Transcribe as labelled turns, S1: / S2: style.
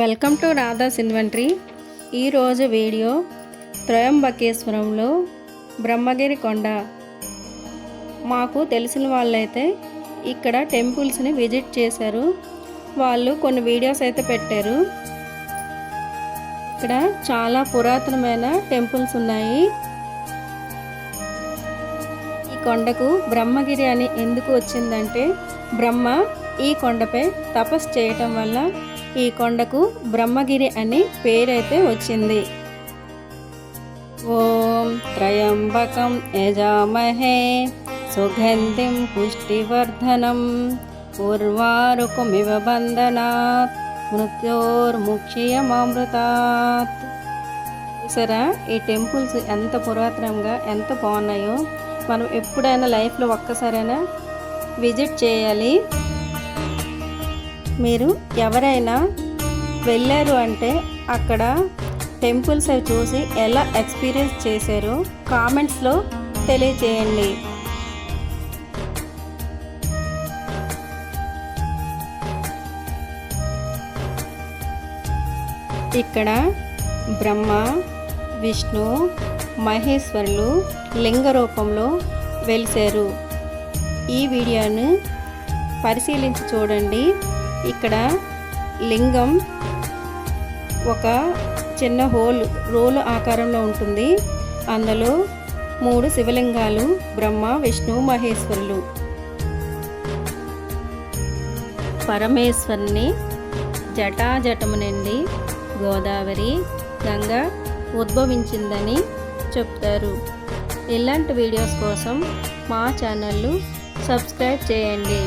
S1: Welcome to Radha's inventory. ఈరోజు video త్రయంబకేశ్వరంలో బ్రహ్మగిరి కొండ. మాకు తెలిసిన వాళ్ళైతే ఇక్కడ టెంపుల్స్ని విజిట్ చేశారు. వాళ్ళు కొన్ని వీడియోస్ అయితే పెట్టారు. ఇక్కడ చాలా పురాతనమైన టెంపుల్స్ ఉన్నాయి. ఈ కొండకు బ్రహ్మగిరి అని ఎందుకు వచ్చిందంటే బ్రహ్మ ఈ కొండపై తపస్సు చేయటం వల్ల ఈ కొండకు బ్రహ్మగిరి అని పేరైతే వచ్చింది. ఓం త్రయంబకం యజామహే సుగంధిం పుష్టివర్ధనం. ఉర్వారుకుమివ బంధనాత్ మృత్యోర్ముక్షయమృతాత్ చూసారా ఈ టెంపుల్స్ ఎంత పురాతనంగా ఎంత బాగున్నాయో. మనం ఎప్పుడైనా లైఫ్లో ఒక్కసారైనా విజిట్ చేయాలి. మీరు ఎవరైనా వెళ్ళారు అంటే అక్కడ టెంపుల్స్ అవి చూసి ఎలా ఎక్స్పీరియన్స్ చేశారో కామెంట్స్లో తెలియచేయండి. ఇక్కడ బ్రహ్మ విష్ణు మహేశ్వరులు లింగ రూపంలో వెలిశారు. ఈ వీడియోను పరిశీలించి చూడండి. ఇక్కడ లింగం ఒక చిన్న హోల్ రోలు ఆకారంలో ఉంటుంది. అందులో మూడు శివలింగాలు బ్రహ్మ విష్ణు మహేశ్వరులు. పరమేశ్వరుని జటాజటము నుండి గోదావరి గంగ ఉద్భవించిందని చెప్తారు. ఇలాంటి వీడియోస్ కోసం మా ఛానల్ను సబ్స్క్రైబ్ చేయండి.